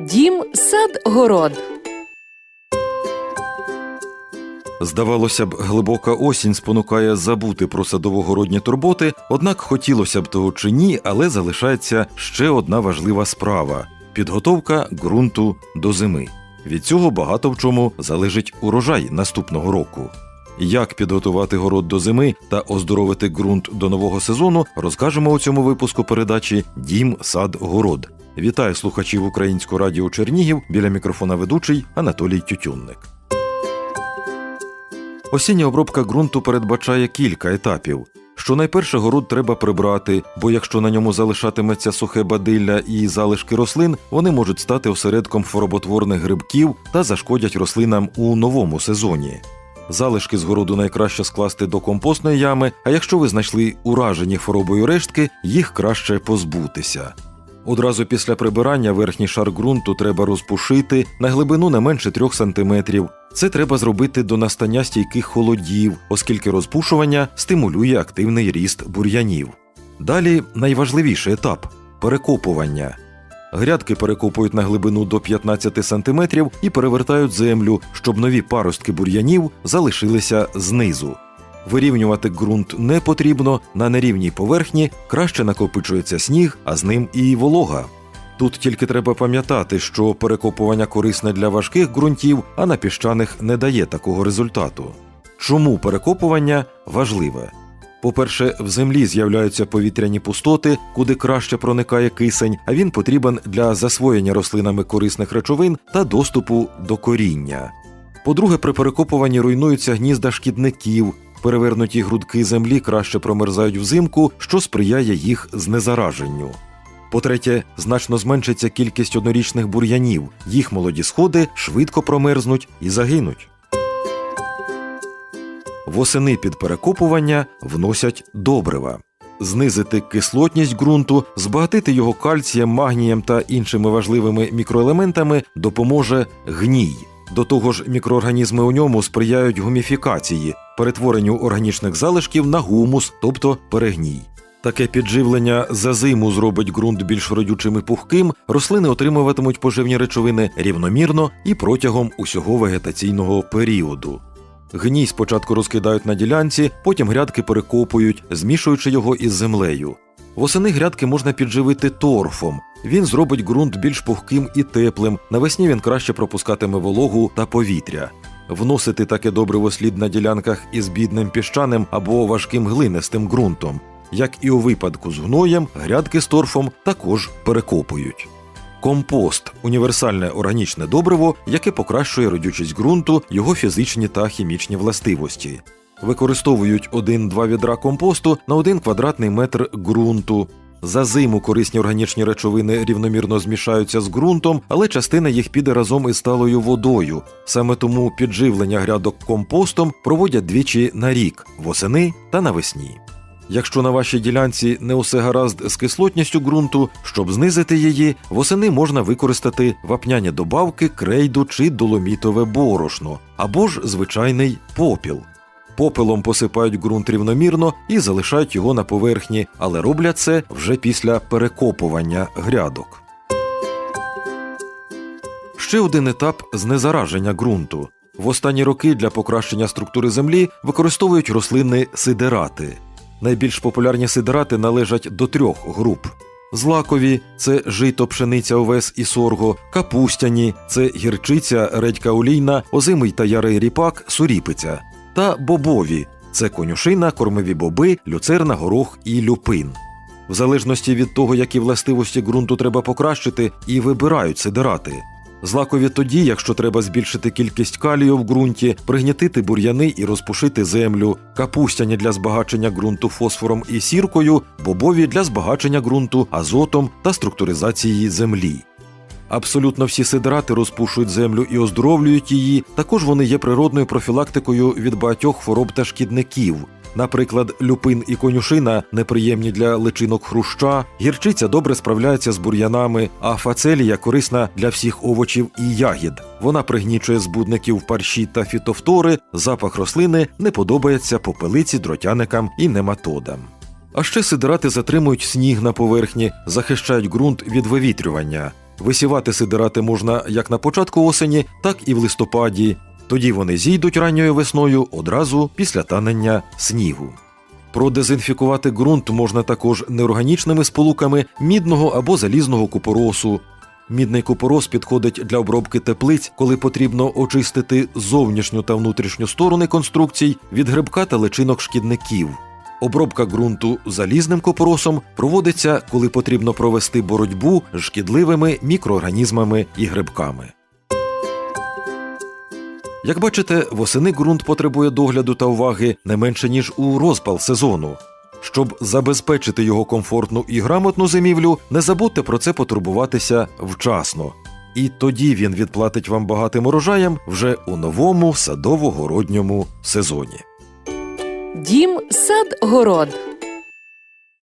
Дім, сад, город. Здавалося б, глибока осінь спонукає забути про садово-городні турботи, однак хотілося б того чи ні, але залишається ще одна важлива справа підготовка ґрунту до зими. Від цього багато в чому залежить урожай наступного року. Як підготувати город до зими та оздоровити ґрунт до нового сезону, розкажемо у цьому випуску передачі Дім, сад, город. Вітаю слухачів Українського радіо Чернігів біля мікрофона ведучий Анатолій Тютюнник. Осіння обробка ґрунту передбачає кілька етапів. Щонайперше город треба прибрати, бо якщо на ньому залишатиметься сухе бадилля і залишки рослин, вони можуть стати осередком хвороботворних грибків та зашкодять рослинам у новому сезоні. Залишки з городу найкраще скласти до компостної ями, а якщо ви знайшли уражені хворобою рештки, їх краще позбутися. Одразу після прибирання верхній шар ґрунту треба розпушити на глибину не менше 3 см. Це треба зробити до настання стійких холодів, оскільки розпушування стимулює активний ріст бур'янів. Далі найважливіший етап перекопування. Грядки перекопують на глибину до 15 см і перевертають землю, щоб нові паростки бур'янів залишилися знизу. Вирівнювати ґрунт не потрібно, на нерівній поверхні краще накопичується сніг, а з ним і волога. Тут тільки треба пам'ятати, що перекопування корисне для важких ґрунтів, а на піщаних не дає такого результату. Чому перекопування важливе? По-перше, в землі з'являються повітряні пустоти, куди краще проникає кисень, а він потрібен для засвоєння рослинами корисних речовин та доступу до коріння. По-друге, при перекопуванні руйнуються гнізда шкідників, перевернуті грудки землі краще промерзають взимку, що сприяє їх знезараженню. По-третє, значно зменшиться кількість однорічних бур'янів, їх молоді сходи швидко промерзнуть і загинуть. Восени під перекопування вносять добрива. Знизити кислотність ґрунту, збагатити його кальцієм, магнієм та іншими важливими мікроелементами допоможе гній. До того ж, мікроорганізми у ньому сприяють гуміфікації, перетворенню органічних залишків на гумус, тобто перегній. Таке підживлення за зиму зробить ґрунт більш родючим і пухким, рослини отримуватимуть поживні речовини рівномірно і протягом усього вегетаційного періоду. Гній спочатку розкидають на ділянці, потім грядки перекопують, змішуючи його із землею. Восени грядки можна підживити торфом. Він зробить ґрунт більш пухким і теплим. Навесні він краще пропускатиме вологу та повітря. Вносити таке добриво слід на ділянках із бідним піщаним або важким глинистим ґрунтом. Як і у випадку з гноєм, грядки з торфом також перекопують. Компост універсальне органічне добриво, яке покращує родючість ґрунту, його фізичні та хімічні властивості. Використовують 1-2 відра компосту на 1 квадратний метр ґрунту. За зиму корисні органічні речовини рівномірно змішаються з ґрунтом, але частина їх піде разом із сталою водою. Саме тому підживлення грядок компостом проводять двічі на рік восени та навесні. Якщо на вашій ділянці не усе гаразд з кислотністю ґрунту, щоб знизити її, восени можна використати вапняні добавки, крейду чи доломітове борошно, або ж звичайний попіл. Попелом посипають ґрунт рівномірно і залишають його на поверхні, але роблять це вже після перекопування грядок. Ще один етап знезараження ґрунту. В останні роки для покращення структури землі використовують рослинні сидерати. Найбільш популярні сидерати належать до трьох груп. Злакові це жито, пшениця, овес і сорго, капустяні це гірчиця, редька олійна, озимий та ярий ріпак, суріпиця, та бобові це конюшина, кормові боби, люцерна, горох і люпин. В залежності від того, які властивості ґрунту треба покращити, і вибирають сидерати. Злакові тоді, якщо треба збільшити кількість калію в ґрунті, пригнітити бур'яни і розпушити землю, капустяні для збагачення ґрунту фосфором і сіркою, бобові для збагачення ґрунту азотом та структуризації землі. Абсолютно всі сидерати розпушують землю і оздоровлюють її. Також вони є природною профілактикою від багатьох хвороб та шкідників. Наприклад, люпин і конюшина неприємні для личинок хруща, гірчиця добре справляється з бур'янами, а фацелія корисна для всіх овочів і ягід. Вона пригнічує збудників парші та фітофтори, запах рослини не подобається попелиці, дротяникам і нематодам. А ще сидирати затримують сніг на поверхні, захищають ґрунт від вивітрювання. Висівати сидирати можна як на початку осені, так і в листопаді. Тоді вони зійдуть ранньою весною одразу після танення снігу. Продезінфікувати ґрунт можна також неорганічними сполуками мідного або залізного купоросу. Мідний купорос підходить для обробки теплиць, коли потрібно очистити зовнішню та внутрішню сторони конструкцій від грибка та личинок шкідників. Обробка ґрунту залізним купоросом проводиться, коли потрібно провести боротьбу з шкідливими мікроорганізмами і грибками. Як бачите, восени ґрунт потребує догляду та уваги не менше ніж у розпал сезону. Щоб забезпечити його комфортну і грамотну зимівлю, не забудьте про це потурбуватися вчасно. І тоді він відплатить вам багатим урожаєм вже у новому садово-городньому сезоні. Дім сад город.